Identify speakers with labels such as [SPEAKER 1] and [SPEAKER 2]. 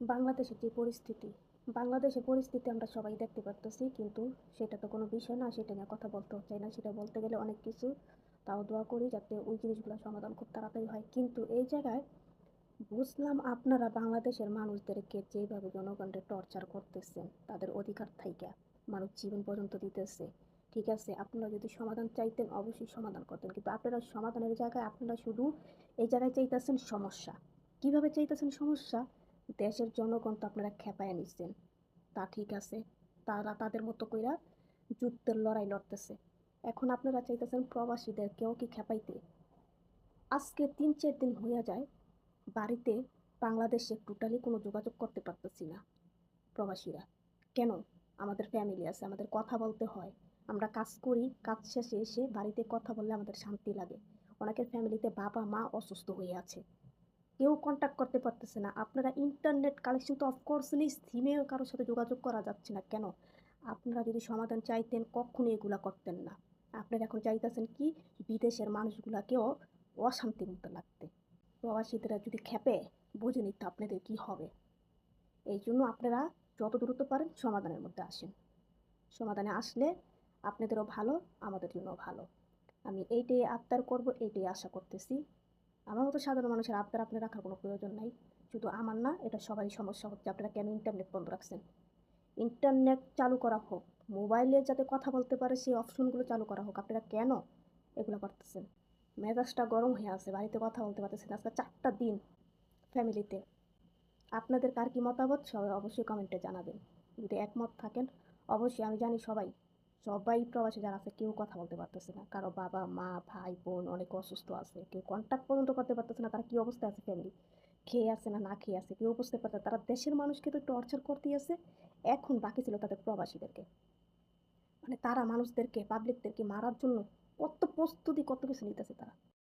[SPEAKER 1] বাংলাদেশের যে পরিস্থিতি, বাংলাদেশের পরিস্থিতি আমরা সবাই দেখতে পারতেছি, কিন্তু সেটা তো কোনো বিষয় না, সেটা নিয়ে কথা বলতে চাই না, সেটা বলতে গেলে অনেক কিছু। তাও দোয়া করি যাতে ওই জিনিসগুলো সমাধান খুব তাড়াতাড়ি হয়। কিন্তু এই জায়গায় বুঝলাম আপনারা বাংলাদেশের মানুষদেরকে যেভাবে জনগণকে টর্চার করতেছেন, তাদের অধিকার থাইকা মানুষ জীবন পর্যন্ত দিতেছে। ঠিক আছে, আপনারা যদি সমাধান চাইতেন অবশ্যই সমাধান করতেন, কিন্তু আপনারা সমাধানের জায়গায় আপনারা শুধু এই জায়গায় চাইতেছেন সমস্যা। কীভাবে চাইতেছেন সমস্যা? দেশের জনগণ তো আপনারা খেপায় নিচ্ছেন তা ঠিক আছে। তারা তাদের মতো কইরা যুদ্ধের লড়াই লড়তেছে। এখন আপনারা চাইতেছেন প্রবাসীদের কেউ কি খেপাইতে? আজকে তিন চার দিন হইয়া যায়, বাড়িতে বাংলাদেশে টোটালি কোনো যোগাযোগ করতে পারতেছি না প্রবাসীরা। কেন? আমাদের ফ্যামিলি আছে, আমাদের কথা বলতে হয়। আমরা কাজ করি, কাজ শেষে এসে বাড়িতে কথা বললে আমাদের শান্তি লাগে। অনেকের ফ্যামিলিতে বাবা মা অসুস্থ হয়ে আছে। কেউ কন্ট্যাক্ট করতে পারতেছে না। আপনারা ইন্টারনেট কালেকশন তো অফকোর্স নেই সিমেও কারোর সাথে যোগাযোগ করা যাচ্ছে না। কেন? আপনারা যদি সমাধান চাইতেন কখনো এগুলা করতেন না। আপনারা এখন চাইতেছেন কি? বিদেশের মানুষগুলাকেও অশান্তির মতো লাগতে। প্রবাসীরা যদি খেপে, বুঝে নিত আপনাদের কি হবে। এই জন্য আপনারা যত দ্রুত পারেন সমাধানের মধ্যে আসেন। সমাধানে আসলে আপনাদেরও ভালো, আমাদের জন্য ভালো। আমি এইটাই আবদার করব, এইটাই আশা করতেছি। আমার মতো সাধারণ মানুষের আবদার আপনি রাখার কোনো প্রয়োজন নাই। শুধু আমার না, এটা সবারই সমস্যা হচ্ছে। আপনারা কেন ইন্টারনেট বন্ধ রাখছেন? ইন্টারনেট চালু করা হোক মোবাইলে যাতে কথা বলতে পারে, সেই অপশনগুলো চালু করা হোক। আপনারা কেন এগুলো করতেছেন? মেজাজটা গরম হয়ে আছে, বাড়িতে কথা বলতে পারতেছেন আজকে চারটা দিন ফ্যামিলিতে আপনাদের কার কি মতামত? সবাই অবশ্যই কমেন্টে জানাবেন। যদি একমত থাকেন, অবশ্যই আমি জানি সবাই সবাই প্রবাসী যারা আছে, কেউ কথা বলতে পারতেছে না। কারও বাবা, মা, ভাই, বোন অনেক অসুস্থ আছে, কেউ কন্ট্যাক্ট পর্যন্ত করতে পারতেছে না, তারা কী অবস্থায় আছে ফ্যামিলি খেয়ে আছে না না খেয়ে আছে, কেউ বুঝতে পারছে না। তারা দেশের মানুষকে তো টর্চার করতেই আছে, এখন বাকি ছিল তাদের প্রবাসীদেরকে। মানে তারা মানুষদেরকে পাবলিকদেরকে মারার জন্য কত প্রস্তুতি, কত কিছু নিতেছে তারা।